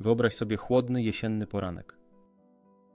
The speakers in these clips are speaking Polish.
Wyobraź sobie chłodny jesienny poranek.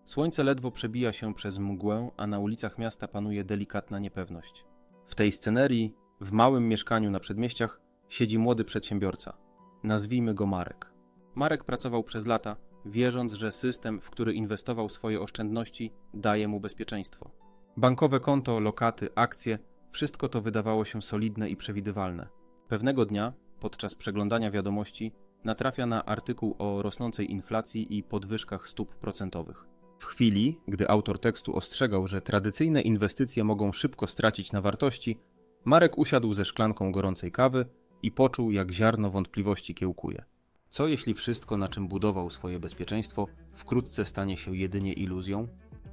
Słońce ledwo przebija się przez mgłę, a na ulicach miasta panuje delikatna niepewność. W tej scenerii, w małym mieszkaniu na przedmieściach, siedzi młody przedsiębiorca. Nazwijmy go Marek. Marek pracował przez lata, wierząc, że system, w który inwestował swoje oszczędności, daje mu bezpieczeństwo. Bankowe konto, lokaty, akcje wszystko to wydawało się solidne i przewidywalne. Pewnego dnia, podczas przeglądania wiadomości, natrafia na artykuł o rosnącej inflacji i podwyżkach stóp procentowych. W chwili, gdy autor tekstu ostrzegał, że tradycyjne inwestycje mogą szybko stracić na wartości, Marek usiadł ze szklanką gorącej kawy i poczuł, jak ziarno wątpliwości kiełkuje. Co jeśli wszystko, na czym budował swoje bezpieczeństwo, wkrótce stanie się jedynie iluzją?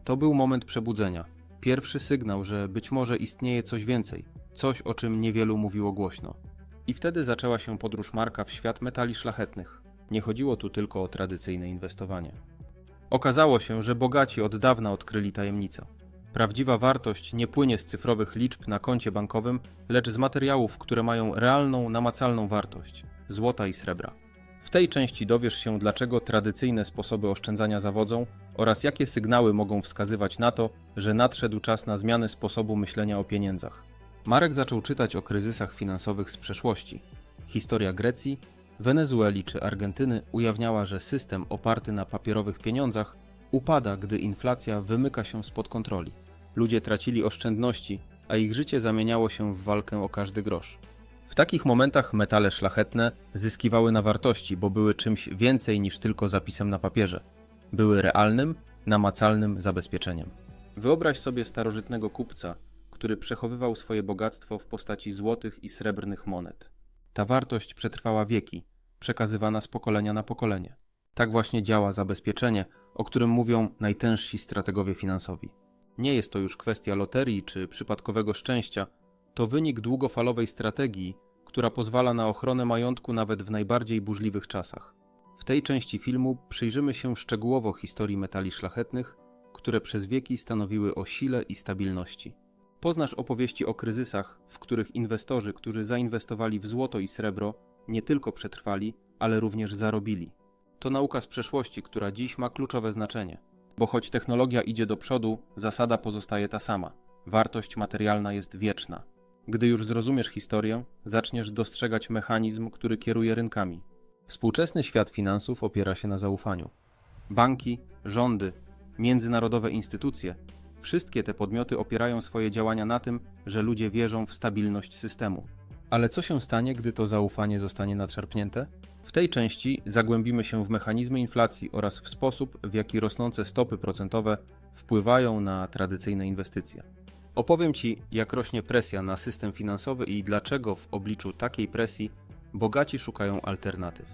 To był moment przebudzenia. Pierwszy sygnał, że być może istnieje coś więcej, coś o czym niewielu mówiło głośno. I wtedy zaczęła się podróż Marka w świat metali szlachetnych. Nie chodziło tu tylko o tradycyjne inwestowanie. Okazało się, że bogaci od dawna odkryli tajemnicę. Prawdziwa wartość nie płynie z cyfrowych liczb na koncie bankowym, lecz z materiałów, które mają realną, namacalną wartość złota i srebra. W tej części dowiesz się, dlaczego tradycyjne sposoby oszczędzania zawodzą oraz jakie sygnały mogą wskazywać na to, że nadszedł czas na zmianę sposobu myślenia o pieniądzach. Marek zaczął czytać o kryzysach finansowych z przeszłości. Historia Grecji, Wenezueli czy Argentyny ujawniała, że system oparty na papierowych pieniądzach upada, gdy inflacja wymyka się spod kontroli. Ludzie tracili oszczędności, a ich życie zamieniało się w walkę o każdy grosz. W takich momentach metale szlachetne zyskiwały na wartości, bo były czymś więcej niż tylko zapisem na papierze. Były realnym, namacalnym zabezpieczeniem. Wyobraź sobie starożytnego kupca, który przechowywał swoje bogactwo w postaci złotych i srebrnych monet. Ta wartość przetrwała wieki, przekazywana z pokolenia na pokolenie. Tak właśnie działa zabezpieczenie, o którym mówią najtężsi strategowie finansowi. Nie jest to już kwestia loterii czy przypadkowego szczęścia, to wynik długofalowej strategii, która pozwala na ochronę majątku nawet w najbardziej burzliwych czasach. W tej części filmu przyjrzymy się szczegółowo historii metali szlachetnych, które przez wieki stanowiły o sile i stabilności. Poznasz opowieści o kryzysach, w których inwestorzy, którzy zainwestowali w złoto i srebro, nie tylko przetrwali, ale również zarobili. To nauka z przeszłości, która dziś ma kluczowe znaczenie. Bo choć technologia idzie do przodu, zasada pozostaje ta sama. Wartość materialna jest wieczna. Gdy już zrozumiesz historię, zaczniesz dostrzegać mechanizm, który kieruje rynkami. Współczesny świat finansów opiera się na zaufaniu. Banki, rządy, międzynarodowe instytucje wszystkie te podmioty opierają swoje działania na tym, że ludzie wierzą w stabilność systemu. Ale co się stanie, gdy to zaufanie zostanie nadszarpnięte? W tej części zagłębimy się w mechanizmy inflacji oraz w sposób, w jaki rosnące stopy procentowe wpływają na tradycyjne inwestycje. Opowiem Ci, jak rośnie presja na system finansowy i dlaczego w obliczu takiej presji bogaci szukają alternatyw.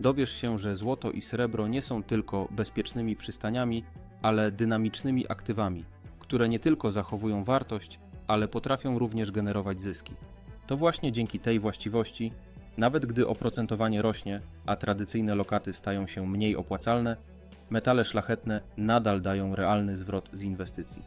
Dowiesz się, że złoto i srebro nie są tylko bezpiecznymi przystaniami, ale dynamicznymi aktywami, które nie tylko zachowują wartość, ale potrafią również generować zyski. To właśnie dzięki tej właściwości, nawet gdy oprocentowanie rośnie, a tradycyjne lokaty stają się mniej opłacalne, metale szlachetne nadal dają realny zwrot z inwestycji.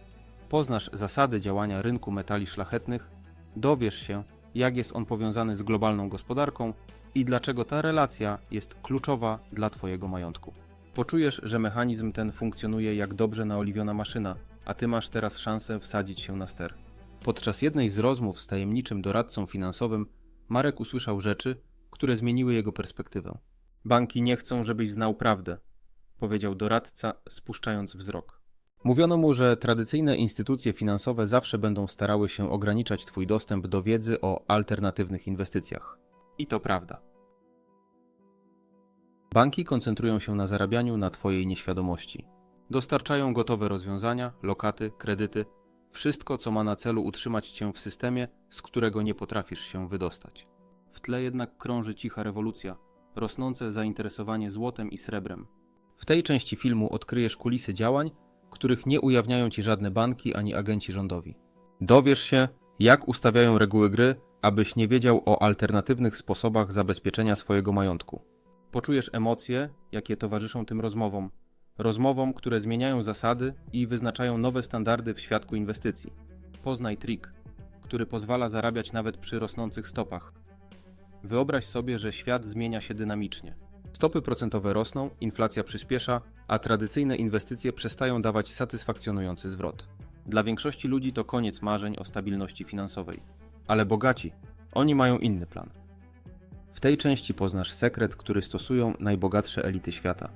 Poznasz zasady działania rynku metali szlachetnych, dowiesz się, jak jest on powiązany z globalną gospodarką i dlaczego ta relacja jest kluczowa dla Twojego majątku. Poczujesz, że mechanizm ten funkcjonuje jak dobrze naoliwiona maszyna, a Ty masz teraz szansę wsadzić się na ster. Podczas jednej z rozmów z tajemniczym doradcą finansowym, Marek usłyszał rzeczy, które zmieniły jego perspektywę. Banki nie chcą, żebyś znał prawdę, powiedział doradca, spuszczając wzrok. Mówiono mu, że tradycyjne instytucje finansowe zawsze będą starały się ograniczać Twój dostęp do wiedzy o alternatywnych inwestycjach. I to prawda. Banki koncentrują się na zarabianiu na Twojej nieświadomości. Dostarczają gotowe rozwiązania, lokaty, kredyty, wszystko, co ma na celu utrzymać Cię w systemie, z którego nie potrafisz się wydostać. W tle jednak krąży cicha rewolucja, rosnące zainteresowanie złotem i srebrem. W tej części filmu odkryjesz kulisy działań, których nie ujawniają Ci żadne banki ani agenci rządowi. Dowiesz się, jak ustawiają reguły gry, abyś nie wiedział o alternatywnych sposobach zabezpieczenia swojego majątku. Poczujesz emocje, jakie towarzyszą tym rozmowom, rozmowom, które zmieniają zasady i wyznaczają nowe standardy w świadku inwestycji. Poznaj trik, który pozwala zarabiać nawet przy rosnących stopach. Wyobraź sobie, że świat zmienia się dynamicznie. Stopy procentowe rosną, inflacja przyspiesza, a tradycyjne inwestycje przestają dawać satysfakcjonujący zwrot. Dla większości ludzi to koniec marzeń o stabilności finansowej. Ale bogaci, oni mają inny plan. W tej części poznasz sekret, który stosują najbogatsze elity świata.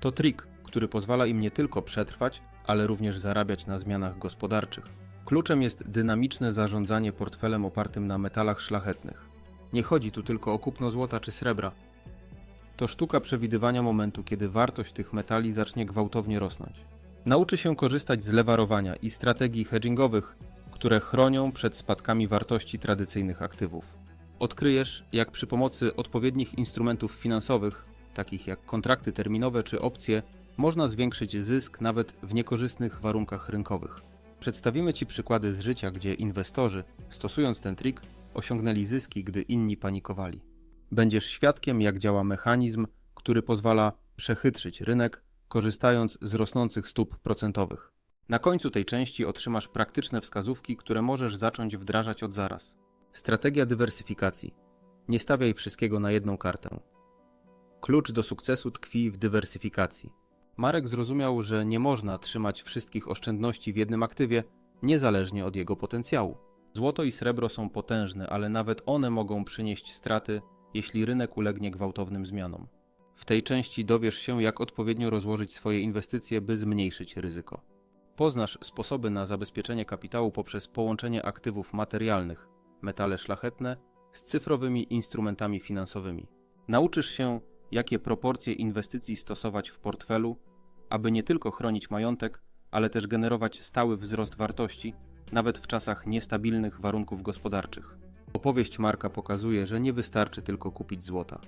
To trik, który pozwala im nie tylko przetrwać, ale również zarabiać na zmianach gospodarczych. Kluczem jest dynamiczne zarządzanie portfelem opartym na metalach szlachetnych. Nie chodzi tu tylko o kupno złota czy srebra. To sztuka przewidywania momentu, kiedy wartość tych metali zacznie gwałtownie rosnąć. Nauczy się korzystać z lewarowania i strategii hedgingowych, które chronią przed spadkami wartości tradycyjnych aktywów. Odkryjesz, jak przy pomocy odpowiednich instrumentów finansowych, takich jak kontrakty terminowe czy opcje, można zwiększyć zysk nawet w niekorzystnych warunkach rynkowych. Przedstawimy Ci przykłady z życia, gdzie inwestorzy, stosując ten trik, osiągnęli zyski, gdy inni panikowali. Będziesz świadkiem, jak działa mechanizm, który pozwala przechytrzyć rynek, korzystając z rosnących stóp procentowych. Na końcu tej części otrzymasz praktyczne wskazówki, które możesz zacząć wdrażać od zaraz. Strategia dywersyfikacji. Nie stawiaj wszystkiego na jedną kartę. Klucz do sukcesu tkwi w dywersyfikacji. Marek zrozumiał, że nie można trzymać wszystkich oszczędności w jednym aktywie, niezależnie od jego potencjału. Złoto i srebro są potężne, ale nawet one mogą przynieść straty, jeśli rynek ulegnie gwałtownym zmianom. W tej części dowiesz się, jak odpowiednio rozłożyć swoje inwestycje, by zmniejszyć ryzyko. Poznasz sposoby na zabezpieczenie kapitału poprzez połączenie aktywów materialnych, metale szlachetne, z cyfrowymi instrumentami finansowymi. Nauczysz się, jakie proporcje inwestycji stosować w portfelu, aby nie tylko chronić majątek, ale też generować stały wzrost wartości, nawet w czasach niestabilnych warunków gospodarczych. Opowieść Marka pokazuje, że nie wystarczy tylko kupić złota.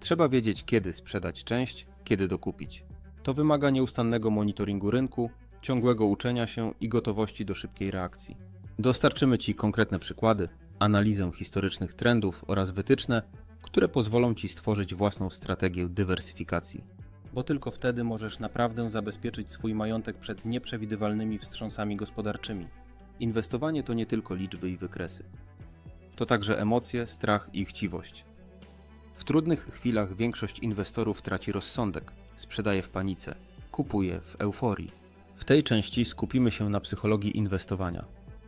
Trzeba wiedzieć, kiedy sprzedać część, kiedy dokupić. To wymaga nieustannego monitoringu rynku, ciągłego uczenia się i gotowości do szybkiej reakcji. Dostarczymy Ci konkretne przykłady, analizę historycznych trendów oraz wytyczne, które pozwolą Ci stworzyć własną strategię dywersyfikacji. Bo tylko wtedy możesz naprawdę zabezpieczyć swój majątek przed nieprzewidywalnymi wstrząsami gospodarczymi. Inwestowanie to nie tylko liczby i wykresy. To także emocje, strach i chciwość. W trudnych chwilach większość inwestorów traci rozsądek, sprzedaje w panice, kupuje w euforii. W tej części skupimy się na psychologii inwestowania.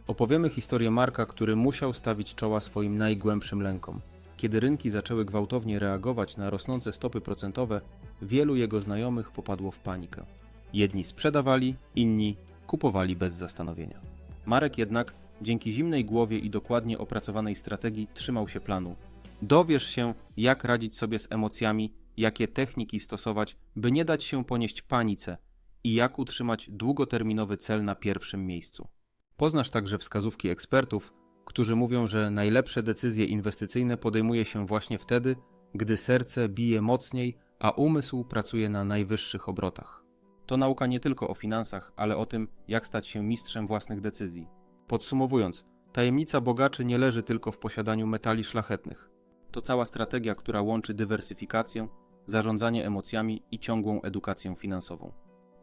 Opowiemy historię Marka, który musiał stawić czoła swoim najgłębszym lękom. Kiedy rynki zaczęły gwałtownie reagować na rosnące stopy procentowe, wielu jego znajomych popadło w panikę. Jedni sprzedawali, inni kupowali bez zastanowienia. Marek jednak, dzięki zimnej głowie i dokładnie opracowanej strategii, trzymał się planu. Dowiesz się, jak radzić sobie z emocjami, jakie techniki stosować, by nie dać się ponieść panice i jak utrzymać długoterminowy cel na pierwszym miejscu. Poznasz także wskazówki ekspertów, którzy mówią, że najlepsze decyzje inwestycyjne podejmuje się właśnie wtedy, gdy serce bije mocniej, a umysł pracuje na najwyższych obrotach. To nauka nie tylko o finansach, ale o tym, jak stać się mistrzem własnych decyzji. Podsumowując, tajemnica bogaczy nie leży tylko w posiadaniu metali szlachetnych. To cała strategia, która łączy dywersyfikację, zarządzanie emocjami i ciągłą edukację finansową.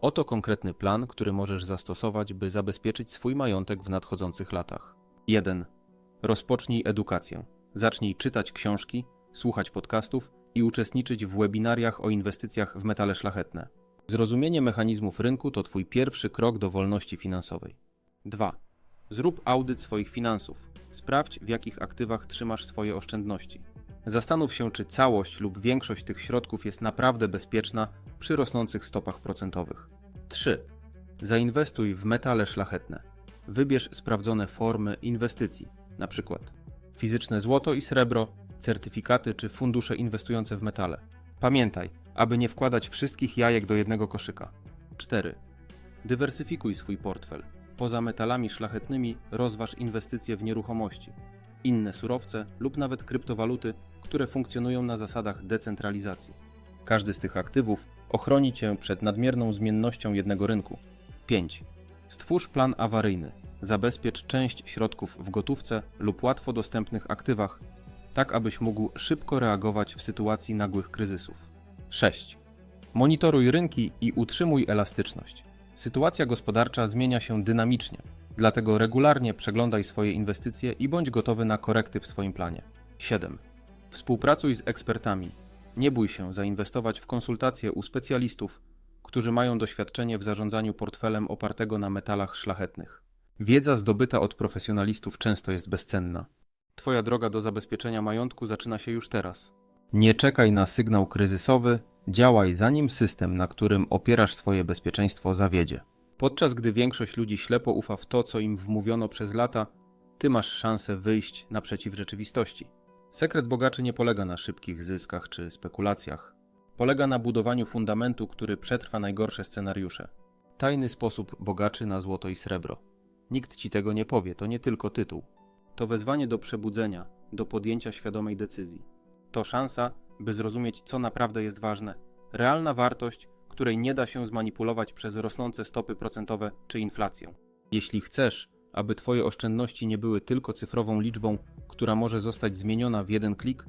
Oto konkretny plan, który możesz zastosować, by zabezpieczyć swój majątek w nadchodzących latach. 1. Rozpocznij edukację. Zacznij czytać książki, słuchać podcastów i uczestniczyć w webinariach o inwestycjach w metale szlachetne. Zrozumienie mechanizmów rynku to Twój pierwszy krok do wolności finansowej. 2. Zrób audyt swoich finansów. Sprawdź, w jakich aktywach trzymasz swoje oszczędności. Zastanów się, czy całość lub większość tych środków jest naprawdę bezpieczna przy rosnących stopach procentowych. 3. Zainwestuj w metale szlachetne. Wybierz sprawdzone formy inwestycji, np. fizyczne złoto i srebro, certyfikaty czy fundusze inwestujące w metale. Pamiętaj, aby nie wkładać wszystkich jajek do jednego koszyka. 4. Dywersyfikuj swój portfel. Poza metalami szlachetnymi rozważ inwestycje w nieruchomości, inne surowce lub nawet kryptowaluty, które funkcjonują na zasadach decentralizacji. Każdy z tych aktywów ochroni Cię przed nadmierną zmiennością jednego rynku. 5. Stwórz plan awaryjny. Zabezpiecz część środków w gotówce lub łatwo dostępnych aktywach, tak abyś mógł szybko reagować w sytuacji nagłych kryzysów. 6. Monitoruj rynki i utrzymuj elastyczność. Sytuacja gospodarcza zmienia się dynamicznie, dlatego regularnie przeglądaj swoje inwestycje i bądź gotowy na korekty w swoim planie. 7. Współpracuj z ekspertami. Nie bój się zainwestować w konsultacje u specjalistów, którzy mają doświadczenie w zarządzaniu portfelem opartego na metalach szlachetnych. Wiedza zdobyta od profesjonalistów często jest bezcenna. Twoja droga do zabezpieczenia majątku zaczyna się już teraz. Nie czekaj na sygnał kryzysowy, działaj zanim system, na którym opierasz swoje bezpieczeństwo, zawiedzie. Podczas gdy większość ludzi ślepo ufa w to, co im wmówiono przez lata, ty masz szansę wyjść naprzeciw rzeczywistości. Sekret bogaczy nie polega na szybkich zyskach czy spekulacjach. Polega na budowaniu fundamentu, który przetrwa najgorsze scenariusze. Tajny sposób bogaczy na złoto i srebro. Nikt ci tego nie powie, to nie tylko tytuł. To wezwanie do przebudzenia, do podjęcia świadomej decyzji. To szansa, by zrozumieć, co naprawdę jest ważne. Realna wartość, której nie da się zmanipulować przez rosnące stopy procentowe czy inflację. Jeśli chcesz, aby Twoje oszczędności nie były tylko cyfrową liczbą, która może zostać zmieniona w jeden klik,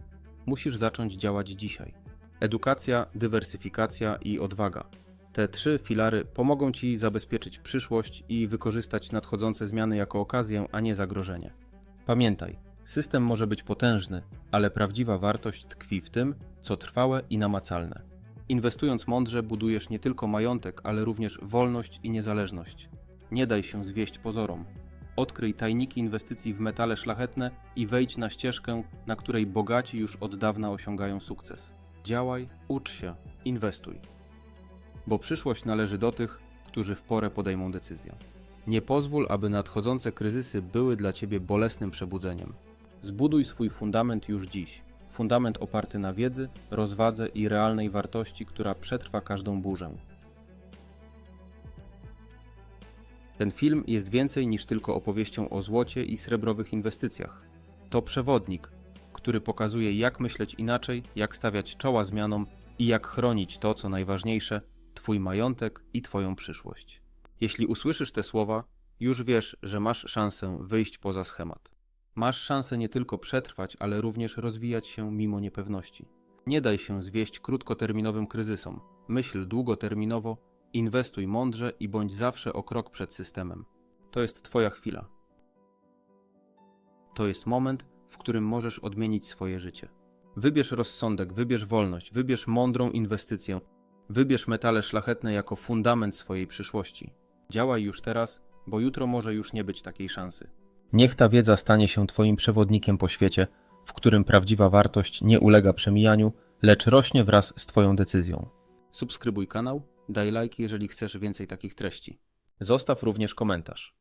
musisz zacząć działać dzisiaj. Edukacja, dywersyfikacja i odwaga. Te trzy filary pomogą Ci zabezpieczyć przyszłość i wykorzystać nadchodzące zmiany jako okazję, a nie zagrożenie. Pamiętaj, system może być potężny, ale prawdziwa wartość tkwi w tym, co trwałe i namacalne. Inwestując mądrze, budujesz nie tylko majątek, ale również wolność i niezależność. Nie daj się zwieść pozorom. Odkryj tajniki inwestycji w metale szlachetne i wejdź na ścieżkę, na której bogaci już od dawna osiągają sukces. Działaj, ucz się, inwestuj. Bo przyszłość należy do tych, którzy w porę podejmą decyzję. Nie pozwól, aby nadchodzące kryzysy były dla ciebie bolesnym przebudzeniem. Zbuduj swój fundament już dziś. Fundament oparty na wiedzy, rozwadze i realnej wartości, która przetrwa każdą burzę. Ten film jest więcej niż tylko opowieścią o złocie i srebrowych inwestycjach. To przewodnik, który pokazuje, jak myśleć inaczej, jak stawiać czoła zmianom i jak chronić to, co najważniejsze Twój majątek i Twoją przyszłość. Jeśli usłyszysz te słowa, już wiesz, że masz szansę wyjść poza schemat. Masz szansę nie tylko przetrwać, ale również rozwijać się mimo niepewności. Nie daj się zwieść krótkoterminowym kryzysom. Myśl długoterminowo, inwestuj mądrze i bądź zawsze o krok przed systemem. To jest Twoja chwila. To jest moment, w którym możesz odmienić swoje życie. Wybierz rozsądek, wybierz wolność, wybierz mądrą inwestycję, wybierz metale szlachetne jako fundament swojej przyszłości. Działaj już teraz, bo jutro może już nie być takiej szansy. Niech ta wiedza stanie się Twoim przewodnikiem po świecie, w którym prawdziwa wartość nie ulega przemijaniu, lecz rośnie wraz z Twoją decyzją. Subskrybuj kanał, daj like, jeżeli chcesz więcej takich treści. Zostaw również komentarz.